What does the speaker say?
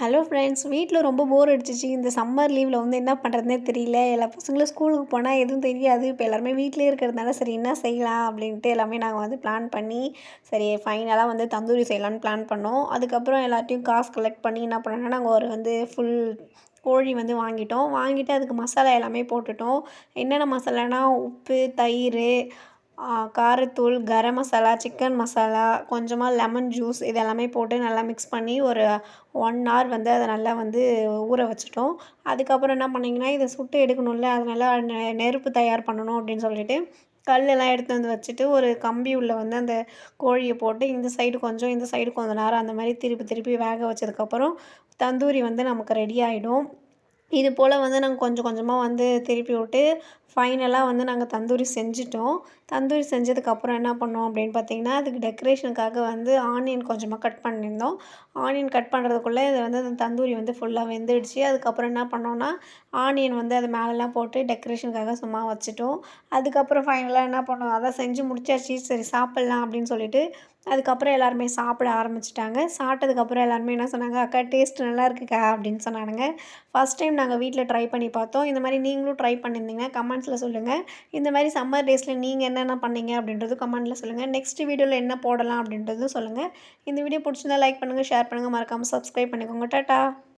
Hello friends வீட்டில் ரொம்ப போர் அடிச்சிச்சு. இந்த சம்மர் லீவில் வந்து என்ன பண்ணுறதுனே தெரியல. எல்லா பசங்களும் ஸ்கூலுக்கு போனால் எதுவும் தெரியாது. இப்போ எல்லாருமே வீட்டிலே இருக்கிறதுனால சரி என்ன செய்யலாம் அப்படின்ட்டு எல்லாமே நாங்கள் வந்து பிளான் பண்ணி சரி ஃபைனலாக வந்து தந்தூரி செய்யலான்னு பிளான் பண்ணோம். அதுக்கப்புறம் எல்லாத்தையும் காசு கலெக்ட் பண்ணி என்ன பண்ணோன்னா நாங்கள் ஒரு வந்து ஃபுல் கோழி வந்து வாங்கிட்டோம். வாங்கிட்டு அதுக்கு மசாலா எல்லாமே போட்டுட்டோம். என்னென்ன மசாலானா உப்பு தயிர் காரத்தூள் கரம் மசாலா சிக்கன் மசாலா கொஞ்சமாக லெமன் ஜூஸ் இது எல்லாமே போட்டு நல்லா மிக்ஸ் பண்ணி ஒரு ஒன் ஹவர் வந்து அதை நல்லா வந்து ஊற வச்சுட்டோம். அதுக்கப்புறம் என்ன பண்ணிங்கன்னா இதை சுட்டு எடுக்கணும்ல அதனால் நெ நெருப்பு தயார் பண்ணணும் அப்படின்னு சொல்லிட்டு கல்லெல்லாம் எடுத்து வந்து வச்சுட்டு ஒரு கம்பி உள்ளே வந்து அந்த கோழியை போட்டு இந்த சைடு கொஞ்சம் இந்த சைடு கொஞ்சம் நேரம் அந்த மாதிரி திருப்பி திருப்பி வேக வச்சதுக்கப்புறம் தந்தூரி வந்து நமக்கு ரெடி ஆகிடும் இது போல் வந்து நாங்கள் கொஞ்சம் கொஞ்சமாக வந்து திருப்பி விட்டு ஃபைனலாக வந்து நாங்கள் தந்தூரி செஞ்சுட்டோம். தந்தூரி செஞ்சதுக்கப்புறம் என்ன பண்ணோம் அப்படின்னு பார்த்தீங்கன்னா அதுக்கு டெக்கரேஷனுக்காக வந்து ஆனியன் கொஞ்சமாக கட் பண்ணியிருந்தோம். ஆனியன் கட் பண்ணுறதுக்குள்ளே இது வந்து அந்த தந்தூரி வந்து ஃபுல்லாக வெந்துடுச்சு. அதுக்கப்புறம் என்ன பண்ணோன்னா ஆனியன் வந்து அது மேலெலாம் போட்டு டெக்கரேஷனுக்காக சும்மா வச்சுட்டோம். அதுக்கப்புறம் ஃபைனலாக என்ன பண்ணோம் அதான் செஞ்சு முடிச்சாச்சு. சரி சாப்பிட்லாம் அப்படின்னு சொல்லிட்டு அதுக்கப்புறம் எல்லாருமே சாப்பிட ஆரம்பிச்சிட்டாங்க. சாப்பிட்டதுக்கப்புறம் எல்லாருமே என்ன சொன்னாங்க அக்கா டேஸ்ட் நல்லா இருக்குக்கா அப்படின்னு சொன்னானுங்க. ஃபஸ்ட் டைம் நாங்கள் வீட்டில் ட்ரை பண்ணி பார்த்தோம். இந்த மாதிரி நீங்களும் ட்ரை பண்ணியிருந்தீங்கன்னா கமெண்ட்ஸில் சொல்லுங்கள் இந்த மாதிரி சம்மர் டேஸில் நீங்கள் என்னென்ன பண்ணீங்க அப்படின்றது கமெண்ட்டில் சொல்லுங்கள் நெக்ஸ்ட் வீடியோவில் என்ன போடலாம் அப்படின்றதும் சொல்லுங்கள் இந்த வீடியோ பிடிச்சிருந்தா லைக் பண்ணுங்கள் ஷேர் பண்ணுங்கள் மறக்காமல் சப்ஸ்கிரைப் பண்ணிக்கோங்க. டாட்டா!